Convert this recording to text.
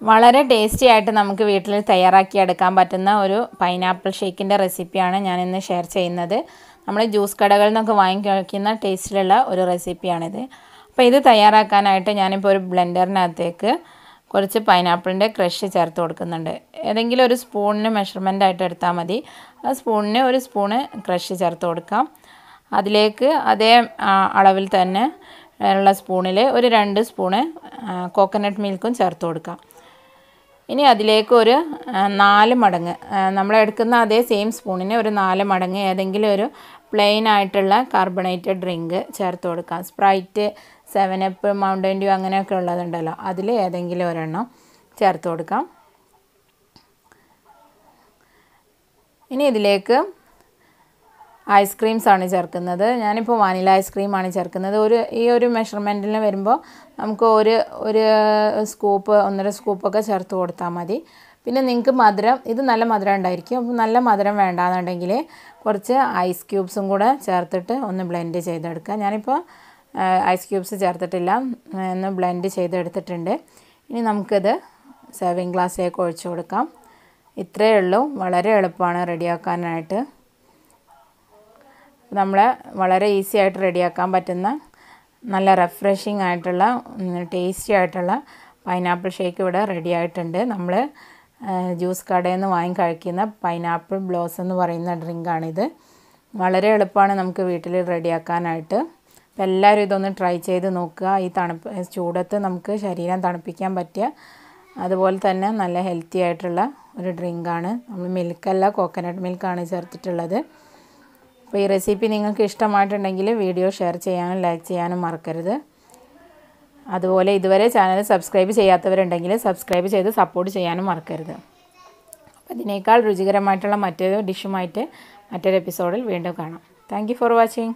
വളരെ ടേസ്റ്റി ആയിട്ട് നമുക്ക് വീട്ടിൽ തയ്യാറാക്കി എടുക്കാൻ പറ്റുന്ന ഒരു പൈനാപ്പിൾ ഷേക്കിന്റെ റെസിപ്പിയാണ് ഞാൻ ഇന്ന് ഷെയർ ചെയ്യുന്നത്. നമ്മൾ ജ്യൂസ് കടകളിൽ നിന്നൊക്കെ വാങ്ങി കഴിക്കുന്ന ടേസ്റ്റിലുള്ള ഒരു റെസിപ്പിയാണിത് അപ്പോൾ ഇത് തയ്യാറാക്കാനായിട്ട് ഞാനിപ്പോൾ ഒരു ബ്ലെൻഡറിനകത്തേക്ക് കുറച്ച് പൈനാപ്പിളിന്റെ ക്രഷ് ചേർത്ത് കൊടുക്കുന്നുണ്ട്. ഏതെങ്കിലും ഒരു സ്പൂണിന് മെഷർമെന്റ് ആയിട്ട് എടുത്താൽ മതി. ആ സ്പൂണിന് ഒരു സ്പൂണ് ക്രഷ് ചേർത്ത് കൊടുക്കാം. അതിലേക്ക് അതേ അളവിൽ തന്നെ ഉള്ള സ്പൂണിൽ ഒരു രണ്ട് സ്പൂണ് കോക്കനട്ട് മിൽക്കും ചേർത്ത് കൊടുക്കാം. ഇനി അതിലേക്ക് ഒരു നാല് മടങ്ങ്. നമ്മൾ എടുക്കുന്ന അതേ സെയിം സ്പൂണിന് ഒരു നാല് മടങ്ങ് ഏതെങ്കിലും ഒരു പ്ലെയിൻ ആയിട്ടുള്ള കാർബണേറ്റഡ് ഡ്രിങ്ക് ചേർത്ത് കൊടുക്കാം. സ്പ്രൈറ്റ് സെവനപ്പ് മൗണ്ടൻ ഡ്യൂ അങ്ങനെയൊക്കെ ഉള്ളതുണ്ടല്ലോ. അതിൽ ഏതെങ്കിലും ഒരെണ്ണം ചേർത്ത് കൊടുക്കാം. ഇനി ഇതിലേക്ക് ഐസ്ക്രീംസ് ആണ് ചേർക്കുന്നത്. ഞാനിപ്പോൾ വാനില ഐസ്ക്രീമാണ് ചേർക്കുന്നത്. ഒരു ഈ ഒരു മെഷർമെന്റിൽ വരുമ്പോൾ നമുക്ക് ഒരു ഒരു സ്കൂപ്പ് ഒന്നര സ്കൂപ്പൊക്കെ ചേർത്ത് കൊടുത്താൽ മതി. പിന്നെ നിങ്ങൾക്ക് മധുരം ഇത് നല്ല മധുരം ഉണ്ടായിരിക്കും. അപ്പോൾ നല്ല മധുരം വേണ്ടാന്നുണ്ടെങ്കിൽ കുറച്ച് ഐസ് ക്യൂബ്സും കൂടെ ചേർത്തിട്ട് ഒന്ന് ബ്ലെൻഡ് ചെയ്തെടുക്കുക. ഞാനിപ്പോൾ ഐസ് ക്യൂബ്സ് ചേർത്തിട്ടില്ല. ഒന്ന് ബ്ലെൻഡ് ചെയ്തെടുത്തിട്ടുണ്ട്. ഇനി നമുക്കിത് സെർവിങ് ഗ്ലാസ്സിലേക്ക് ഒഴിച്ചു കൊടുക്കാം. ഇത്രയേ ഉള്ളൂ. വളരെ എളുപ്പമാണ് റെഡിയാക്കാനായിട്ട്. നമ്മൾ വളരെ ഈസി ആയിട്ട് റെഡിയാക്കാൻ പറ്റുന്ന നല്ല റെഫ്രഷിങ് ആയിട്ടുള്ള ടേസ്റ്റി ആയിട്ടുള്ള പൈനാപ്പിൾ ഷേക്ക് ഇവിടെ റെഡി ആയിട്ടുണ്ട്. നമ്മൾ ജ്യൂസ് കടയിൽ നിന്ന് വാങ്ങി കഴിക്കുന്ന പൈനാപ്പിൾ ബ്ലോസ് എന്ന് പറയുന്ന ഡ്രിങ്കാണിത് വളരെ എളുപ്പമാണ് നമുക്ക് വീട്ടിൽ റെഡിയാക്കാനായിട്ട് അപ്പം എല്ലാവരും ഇതൊന്ന് ട്രൈ ചെയ്ത് നോക്കുക. ഈ തണുപ്പ് ചൂടത്ത് നമുക്ക് ശരീരം തണുപ്പിക്കാൻ പറ്റിയ അതുപോലെ തന്നെ നല്ല ഹെൽത്തി ആയിട്ടുള്ള ഒരു ഡ്രിങ്കാണ് നമ്മൾ മിൽക്കല്ല കോക്കനട്ട് മിൽക്കാണ് ചേർത്തിട്ടുള്ളത്. അപ്പോൾ ഈ റെസിപ്പി നിങ്ങൾക്ക് ഇഷ്ടമായിട്ടുണ്ടെങ്കിൽ വീഡിയോ ഷെയർ ചെയ്യാനും ലൈക്ക് ചെയ്യാനും മറക്കരുത്. അതുപോലെ ഇതുവരെ ചാനൽ സബ്സ്ക്രൈബ് ചെയ്യാത്തവരുണ്ടെങ്കിൽ സബ്സ്ക്രൈബ് ചെയ്ത് സപ്പോർട്ട് ചെയ്യാനും മറക്കരുത്. അപ്പോൾ ഇതിനേക്കാൾ രുചികരമായിട്ടുള്ള മറ്റൊരു ഡിഷുമായിട്ട് മറ്റൊരു എപ്പിസോഡിൽ വീണ്ടും കാണാം. Thank for watching.